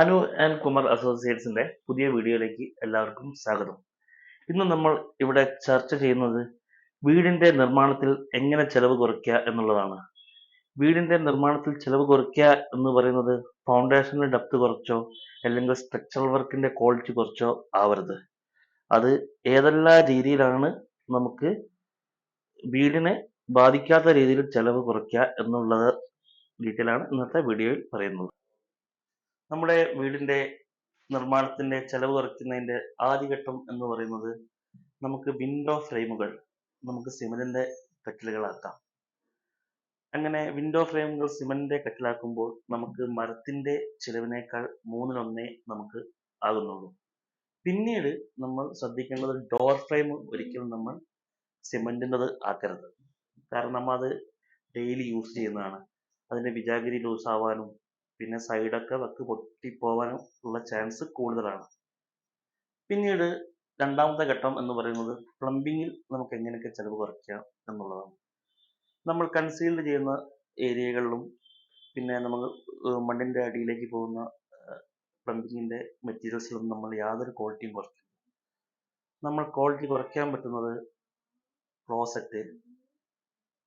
Anu and Kumar അസോസിയേറ്റ്സിന്റെ പുതിയ വീഡിയോയിലേക്ക് എല്ലാവർക്കും സ്വാഗതം. ഇന്ന് നമ്മൾ ഇവിടെ ചർച്ച ചെയ്യുന്നത് വീടിന്റെ നിർമ്മാണത്തിൽ എങ്ങനെ ചെലവ് കുറയ്ക്കുക എന്നുള്ളതാണ്. വീടിന്റെ നിർമ്മാണത്തിൽ ചെലവ് കുറയ്ക്കുക എന്ന് പറയുന്നത് ഫൗണ്ടേഷനിൽ ഡെപ്ത് കുറച്ചോ അല്ലെങ്കിൽ സ്ട്രക്ചറൽ വർക്കിന്റെ ക്വാളിറ്റി കുറച്ചോ ആവരുത്. അത് ഏതെല്ലാം രീതിയിലാണ് നമുക്ക് വീടിനെ ബാധിക്കാത്ത രീതിയിൽ ചെലവ് കുറയ്ക്കുക എന്നുള്ളത് ഡീറ്റെയിൽ ആണ് ഇന്നത്തെ വീഡിയോയിൽ പറയുന്നത്. നമ്മുടെ വീടിന്റെ നിർമ്മാണത്തിന്റെ ചെലവ് കുറയ്ക്കുന്നതിന്റെ ആദ്യഘട്ടം എന്ന് പറയുന്നത് നമുക്ക് വിൻഡോ ഫ്രെയിമുകൾ നമുക്ക് സിമന്റിന്റെ കട്ടിലുകളാക്കാം. അങ്ങനെ വിൻഡോ ഫ്രെയിമുകൾ സിമന്റിന്റെ കട്ടിലാക്കുമ്പോൾ നമുക്ക് മരത്തിന്റെ ചിലവിനേക്കാൾ മൂന്നിലൊന്നേ നമുക്ക് ആകുന്നുള്ളൂ. പിന്നീട് നമ്മൾ ശ്രദ്ധിക്കേണ്ടത് ഡോർ ഫ്രെയിം ഒരിക്കലും നമ്മൾ സിമെന്റിന്റെത് ആക്കരുത്. കാരണം നമ്മൾ അത് ഡെയിലി യൂസ് ചെയ്യുന്നതാണ്. അതിന്റെ വിജാഗിരി ലൂസ് ആവാനും പിന്നെ സൈഡൊക്കെ വക്ക് പൊട്ടിപ്പോവാനും ഉള്ള ചാൻസ് കൂടുതലാണ്. പിന്നീട് രണ്ടാമത്തെ ഘട്ടം എന്ന് പറയുന്നത് പ്ലംബിങ്ങിൽ നമുക്ക് എങ്ങനെയൊക്കെ ചിലവ് കുറയ്ക്കാം എന്നുള്ളതാണ്. നമ്മൾ കൺസീൽഡ് ചെയ്യുന്ന ഏരിയകളിലും പിന്നെ നമ്മൾ മണ്ണിന്റെ അടിയിലേക്ക് പോകുന്ന പ്ലംബിങ്ങിന്റെ മെറ്റീരിയൽസിലും നമ്മൾ യാതൊരു ക്വാളിറ്റിയും കുറയ്ക്കും നമ്മൾ ക്വാളിറ്റി കുറയ്ക്കാൻ പറ്റുന്നത് ക്ലോസറ്റ്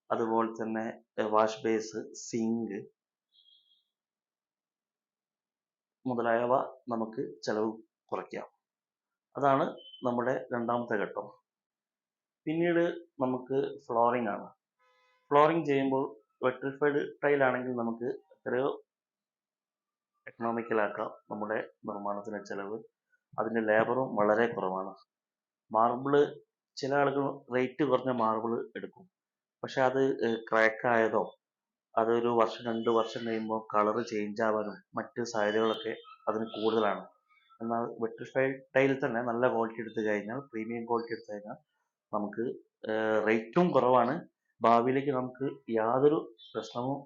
അതുപോലെ തന്നെ വാഷ് ബേസ് സിങ്ക് മുതലായവ നമുക്ക് ചെലവ് കുറയ്ക്കാം. അതാണ് നമ്മുടെ രണ്ടാമത്തെ ഘട്ടം. പിന്നീട് നമുക്ക് ഫ്ലോറിംഗ് ആണ്. ഫ്ലോറിംഗ് ചെയ്യുമ്പോൾ വെട്രിഫൈഡ് ടൈൽ ആണെങ്കിൽ നമുക്ക് എത്രയോ എക്കണോമിക്കലാക്കാം നമ്മുടെ നിർമ്മാണത്തിന് ചെലവ്. അതിന്റെ ലേബറും വളരെ കുറവാണ്. മാർബിൾ ചില ആളുകൾ റേറ്റ് കുറഞ്ഞ മാർബിൾ എടുക്കും. പക്ഷെ അത് ക്രാക്ക് ആയതോ അതൊരു വർഷം രണ്ട് വർഷം കഴിയുമ്പോൾ കളർ ചേഞ്ച് ആവാനും മറ്റ് സാധ്യതകളൊക്കെ അതിന് കൂടുതലാണ്. എന്നാൽ വെട്രിഫൈഡ് ടൈൽ തന്നെ നല്ല ക്വാളിറ്റി എടുത്തു കഴിഞ്ഞാൽ പ്രീമിയം ക്വാളിറ്റി എടുത്തു കഴിഞ്ഞാൽ നമുക്ക് റേറ്റും കുറവാണ്. ഭാവിയിലേക്ക് നമുക്ക് യാതൊരു പ്രശ്നവും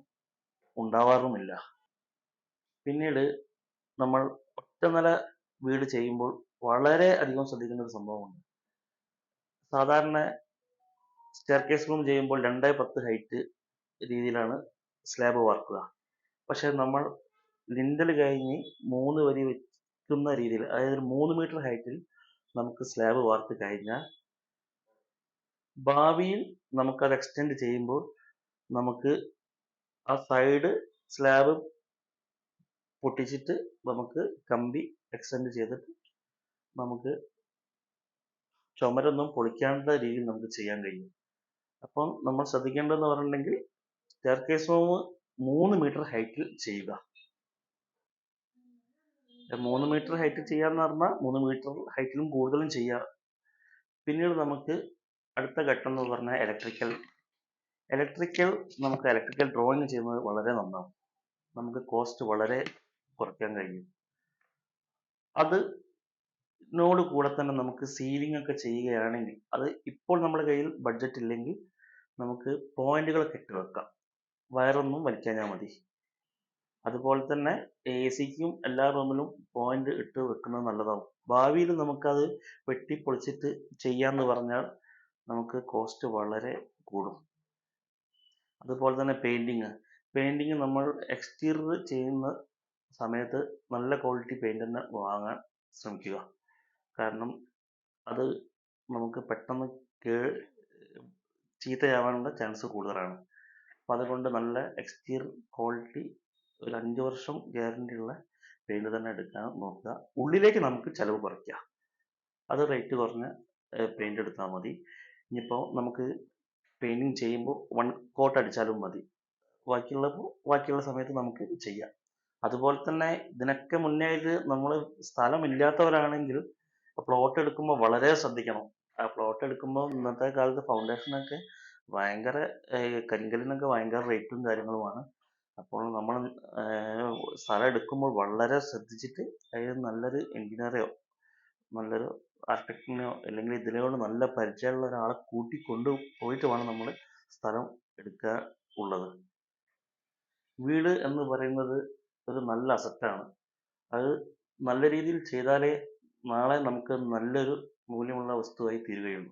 ഉണ്ടാവാറുമില്ല. പിന്നീട് നമ്മൾ ഒറ്റ നില വീട് ചെയ്യുമ്പോൾ വളരെ അധികം ശ്രദ്ധിക്കുന്ന ഒരു സംഭവമുണ്ട്. സാധാരണ സ്റ്റെയർ കേസ് റൂം ചെയ്യുമ്പോൾ രണ്ടേ പത്ത് ഹൈറ്റ് രീതിയിലാണ് സ്ലാബ് വാർക്കുക പക്ഷെ നമ്മൾ ലിൻഡൽ കഴിഞ്ഞ് മൂന്ന് വരി വെക്കുന്ന രീതിയിൽ അതായത് ഒരു മൂന്ന് മീറ്റർ ഹൈറ്റിൽ നമുക്ക് സ്ലാബ് വാർത്ത് കഴിഞ്ഞാൽ ഭാവിയിൽ നമുക്കത് എക്സ്റ്റെൻഡ് ചെയ്യുമ്പോൾ നമുക്ക് ആ സൈഡ് സ്ലാബ് പൊട്ടിച്ചിട്ട് നമുക്ക് കമ്പി എക്സ്റ്റെൻഡ് ചെയ്തിട്ട് നമുക്ക് ചുമരൊന്നും പൊളിക്കാണ്ട രീതിയിൽ നമുക്ക് ചെയ്യാൻ കഴിയും. അപ്പം നമ്മൾ ശ്രദ്ധിക്കേണ്ടതെന്ന് പറഞ്ഞിട്ടുണ്ടെങ്കിൽ സ്റ്റെയർകേസ് റൂം മൂന്ന് മീറ്റർ ഹൈറ്റിൽ ചെയ്യുക. മൂന്ന് മീറ്റർ ഹൈറ്റ് ചെയ്യാന്ന് പറഞ്ഞാൽ മൂന്ന് മീറ്റർ ഹൈറ്റിലും കൂടുതലും ചെയ്യുക പിന്നീട് നമുക്ക് അടുത്ത ഘട്ടം എന്ന് പറഞ്ഞാൽ ഇലക്ട്രിക്കൽ ഇലക്ട്രിക്കൽ നമുക്ക് ഇലക്ട്രിക്കൽ ഡ്രോയിങ് ചെയ്യുന്നത് വളരെ നന്നാവും. നമുക്ക് കോസ്റ്റ് വളരെ കുറയ്ക്കാൻ കഴിയും. അത് നോട് കൂടെ തന്നെ നമുക്ക് സീലിംഗ് ഒക്കെ ചെയ്യുകയാണെങ്കിൽ അത് ഇപ്പോൾ നമ്മുടെ കയ്യിൽ ബഡ്ജറ്റ് ഇല്ലെങ്കിൽ നമുക്ക് പോയിന്റുകൾ കെട്ടിവെക്കാം വെക്കാം. വയറൊന്നും വലിക്കാഞ്ഞാൽ മതി. അതുപോലെ തന്നെ എ സിക്കും എല്ലാ റൂമിലും പോയിന്റ് ഇട്ട് വെക്കുന്നത് നല്ലതാവും. ഭാവിയിൽ നമുക്കത് വെട്ടി പൊളിച്ചിട്ട് ചെയ്യാന്ന് പറഞ്ഞാൽ നമുക്ക് കോസ്റ്റ് വളരെ കൂടും. അതുപോലെ തന്നെ പെയിന്റിങ് പെയിന്റിങ് നമ്മൾ എക്സ്റ്റീരിയർ ചെയ്യുന്ന സമയത്ത് നല്ല ക്വാളിറ്റി പെയിന്റ് തന്നെ വാങ്ങാൻ ശ്രമിക്കുക. കാരണം അത് നമുക്ക് പെട്ടെന്ന് ചീത്തയാവാനുള്ള ചാൻസ് കൂടുതലാണ്. അപ്പം അതുകൊണ്ട് നല്ല എക്സ്റ്റീരിയർ ക്വാളിറ്റി ഒരു അഞ്ച് വർഷം ഗ്യാരണ്ടി ഉള്ള പെയിന്റ് തന്നെ എടുക്കാൻ നോക്കുക. ഉള്ളിലേക്ക് നമുക്ക് ചിലവ് കുറയ്ക്കാം. അത് റേറ്റ് കുറഞ്ഞ പെയിന്റ് എടുത്താൽ മതി. ഇനിയിപ്പോൾ നമുക്ക് പെയിന്റിങ് ചെയ്യുമ്പോൾ വൺ കോട്ട് അടിച്ചാലും മതി. ബാക്കിയുള്ള ബാക്കിയുള്ള സമയത്ത് നമുക്ക് ചെയ്യാം. അതുപോലെ തന്നെ ഇതിനൊക്കെ മുന്നേ ആയിട്ട് നമ്മൾ സ്ഥലമില്ലാത്തവരാണെങ്കിൽ പ്ലോട്ട് എടുക്കുമ്പോൾ വളരെ ശ്രദ്ധിക്കണം. ആ പ്ലോട്ട് എടുക്കുമ്പോൾ ഇന്നത്തെ കാലത്ത് ഫൗണ്ടേഷനൊക്കെ ഭയങ്കര കരിങ്കല്ലിനൊക്കെ ഭയങ്കര റേറ്റും കാര്യങ്ങളുമാണ്. അപ്പോൾ നമ്മൾ സ്ഥലം എടുക്കുമ്പോൾ വളരെ ശ്രദ്ധിച്ചിട്ട് അതായത് നല്ലൊരു എഞ്ചിനീയറെയോ നല്ലൊരു ആർക്കിടെക്റ്റിനെയോ അല്ലെങ്കിൽ ഇതിനോട് നല്ല പരിചയമുള്ള ഒരാളെ കൂട്ടി കൊണ്ടുപോയിട്ട് വേണം നമ്മൾ സ്ഥലം എടുക്കാൻ ഉള്ളത്. വീട് എന്ന് പറയുന്നത് ഒരു നല്ല അസറ്റാണ് അത് നല്ല രീതിയിൽ ചെയ്താലേ നാളെ നമുക്ക് നല്ലൊരു മൂല്യമുള്ള വസ്തുവായി തീരുകയുള്ളൂ.